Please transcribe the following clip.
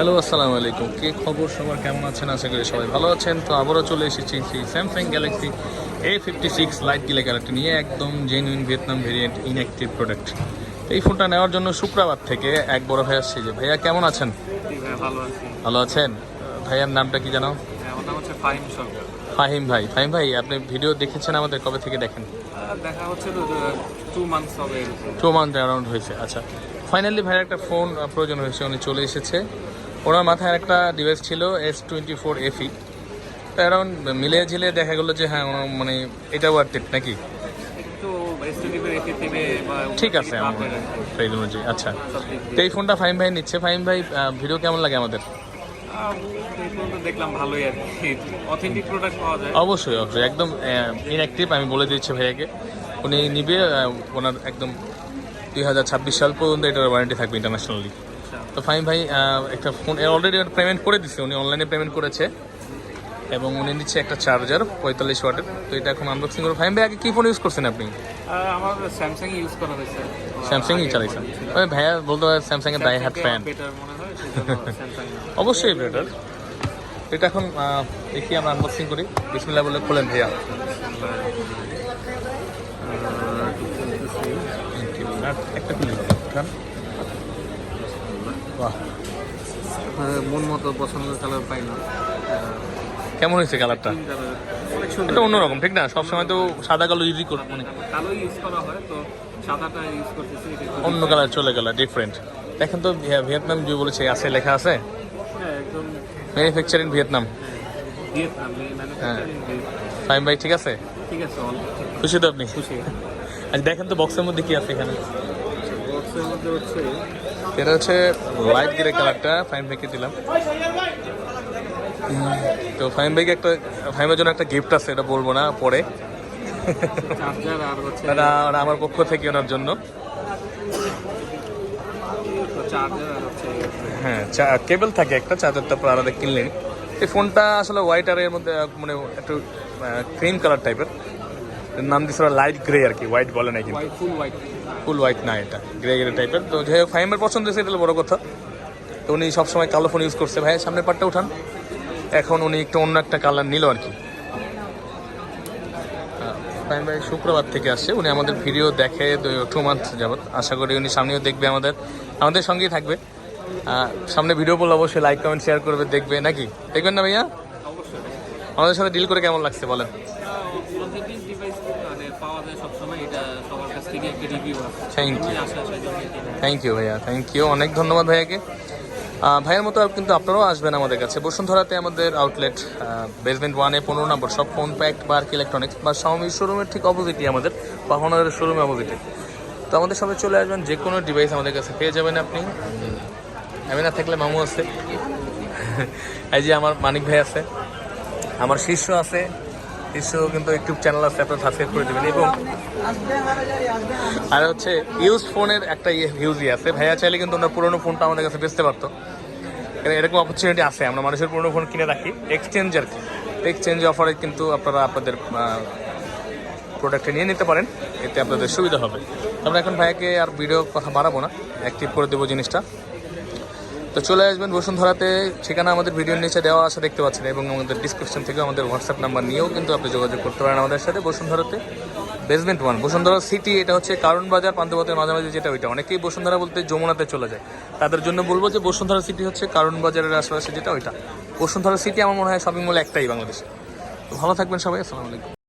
Hello আসসালামু আলাইকুম। কি খবর? সবার কেমন আছেন? আশা করি সবাই ভালো আছেন। তো আবারও চলে এসেছি সেই Samsung Galaxy A fifty six lite গিলে গ্যালাক্সি নিয়ে একদম genuine Vietnam variant inactive product এই ফোনটা নেওয়ার জন্য শুক্রবার থেকে এক বড় ভাই আসছে যে ভাইয়া কেমন আছেন? ভালো ভালো আছেন? ভাইয়ার নামটা কি জানো? হ্যাঁ, ফাহিম ভাই। ফাহিম ভাই আপনি ভিডিও দেখেছেন আমাদের? কবে থেকে দেখেন? দেখা হচ্ছে টু মান্থস হবে টু মান্থ অ্যারাউন্ড হয়েছে। আচ্ছা। ফাইনালি ভাইয়ের একটা ফোন প্রয়োজন হয়েছে। উনি চলে এসেছে। ওনার মাথায় একটা ডিভাইস ছিল এস টোয়েন্টি ফোর এফি তো অ্যারাউন্ড মিলে ঝিলে দেখা গেলো যে হ্যাঁ মানে এটা ওয়ার্থ ইট নাকি? ঠিক আছে অনুযায়ী আচ্ছা। তো এই ফোনটা ফাইম ভাই নিচ্ছে। ফাইম ভাই ভিডিও কেমন লাগে আমাদের? দেখলাম ভালোই আর কি। অথেন্টিক প্রোডাক্ট পাওয়া যায়। অবশ্যই অবশ্যই। একদম ইনঅ্যাক্টিভ আমি বলে দিচ্ছি ভাইয়াকে। উনি নিবে ওনার একদম দুই হাজার ছাব্বিশ সাল পর্যন্ত এটার ওয়ারেন্টি থাকবে ইন্টারন্যাশনালি তো ফাইন ভাই একটা ফোন অলরেডি পেমেন্ট করে দিচ্ছে উনি অনলাইনে পেমেন্ট করেছে। এবং উনি নিচ্ছে একটা চার্জার পঁয়তাল্লিশ ওয়াটের। তো এটা এখন আনবক্সিং করে ফাইন ভাই আগে কী ফোন ইউজ করছেন আপনি? আমার স্যামসাং ইউজ করা হয়েছে। স্যামসাংই চালাইছেন। ওই ভাইয়া বলতে হয় স্যামসাংয়ের দায় হাত ফ্যান অবশ্যই বেটার এটা এখন দেখি আমরা আনবক্সিং করি। বিসমিল্লাহ বলে খোলেন ভাইয়া। একটা খুলে। বাহ। মন মতো পছন্দের কালার পাই না। কেমন হয়েছে কালারটা? এটা অন্যরকম ঠিক না? সবসময় তো সাদা কালো ইউজই কর মানে কালো ইউজ করা হয় তো সাদাটা ইউজ করতেছি অন্য কালার চলে গেল ডিফারেন্ট দেখেন তো ভিয়ে- ভিয়েতনাম যে বলেছে আছে লেখা আছে? হ্যাঁ ম্যানুফ্যাকচারিং ভিয়েতনাম ম্যানুফ্যাকচারিং ফাইম ভাই ঠিক আছে? ঠিক আছে খুশি তো আপনি? খুশি। আচ্ছা দেখেন তো বক্সের মধ্যে কি আছে এখানে? এটা হচ্ছে লাইট গ্রে কালারটা ফাইম ভাইকে দিলাম। তো ফাইম ভাইকে একটা ফাইমের জন্য একটা গিফট আছে এটা বলব না পরে। ওটা আমার পক্ষ থেকে ওনার জন্য। হ্যাঁ কেবল থাকে একটা চার্জারটা পর আলাদা কিনলেন এই ফোনটা আসলে হোয়াইট আর এর মধ্যে মানে একটু ক্রিম কালার টাইপের নাম ওরা লাইট গ্রে আর কি হোয়াইট বলে না কিন্তু। ফুল হোয়াইট ফুল হোয়াইট না এটা গ্রে গ্রে টাইপের তো যাই হোক ফাইমের পছন্দ হয়েছে এটা বড় কথা। তো উনি সবসময় কালো ফোন ইউজ করছে। ভাই সামনের পাটটা উঠান। এখন উনি একটু অন্য একটা কালার নিল আর কি। ফাহিম ভাই শুক্রবার থেকে আসছে। উনি আমাদের ভিডিও দেখে টু মান্থ যাবত আশা করি উনি সামনেও দেখবে আমাদের আমাদের সঙ্গেই থাকবে। সামনে ভিডিও বললে অবশ্যই লাইক কমেন্ট শেয়ার করবে দেখবে নাকি? দেখবেন না ভাইয়া? আমাদের সাথে ডিল করে কেমন লাগছে বলেন? পজিটিভ ডিভাইস মানে পাওয়া যায় সবসময় এটা সবার কাছ থেকে একটা রিভিউ আছে জন্য কিনা থ্যাংক ইউ ভাইয়া থ্যাংক ইউ অনেক ধন্যবাদ ভাইয়াকে। ভাইয়ের মতো কিন্তু আপনারাও আসবেন আমাদের কাছে। বসুন্ধরাতে আমাদের আউটলেট বেসমেন্ট ওয়ানে পনেরো নম্বর সব ফোন প্যাক বার্ক ইলেকট্রনিক্স বা সাউমি শোরুমের ঠিক অপোজিটই আমাদের পাহনার শোরুমের অপোজিটে তো আমাদের সবাই চলে আসবেন যে কোনো ডিভাইস আমাদের কাছে পেয়ে যাবেন আপনি। আমি না থাকলে মামু আছে। এই যে আমার মানিক ভাই আছে আমার শীর্ষ আছে। শীর্ষ কিন্তু ইউটিউব চ্যানেল আছে আপনারা সাবস্ক্রাইব করে দেবেন এবং আর হচ্ছে ইউজ ফোনের একটা ইউজই আছে। ভাইয়া চাইলে কিন্তু ওনার পুরোনো ফোনটা আমাদের কাছে বেচতে পারতো। এরকম অপরচুনিটি আছে, আমরা মানুষের পুরোনো ফোন কিনে রাখি। এক্সচেঞ্জ আর কি এক্সচেঞ্জ অফারে কিন্তু আপনারা আপনাদের প্রোডাক্টটা নিয়ে নিতে পারেন। এতে আপনাদের সুবিধা হবে। আমরা এখন ভাইয়াকে আর ভিডিও কথা বাড়াবো না। অ্যাক্টিভ করে দেবো জিনিসটা। তো চলে আসবেন বসুন্ধরাতে। ঠিকানা আমাদের ভিডিওর নিচে দেওয়া আছে, দেখতে পাচ্ছেন, এবং আমাদের ডিসক্রিপশন থেকে আমাদের হোয়াটসঅ্যাপ নাম্বার নিয়েও কিন্তু আপনি যোগাযোগ করতে পারেন আমাদের সাথে বসুন্ধরাতে। বেসমেন্ট ওয়ান বসুন্ধরা সিটি এটা হচ্ছে কারণ বাজার পান্থপথের মাঝামাঝি যেটা ওইটা। অনেকেই বসুন্ধরা বলতে যমুনাতে চলে যায়। তাদের জন্য বলব যে বসুন্ধরা সিটি হচ্ছে কারণ বাজারের আশেপাশে যেটা ওইটা। বসুন্ধরা সিটি আমার মনে হয় শপিং মল একটাই বাংলাদেশে। ভালো থাকবেন সবাই, আসসালামু আলাইকুম।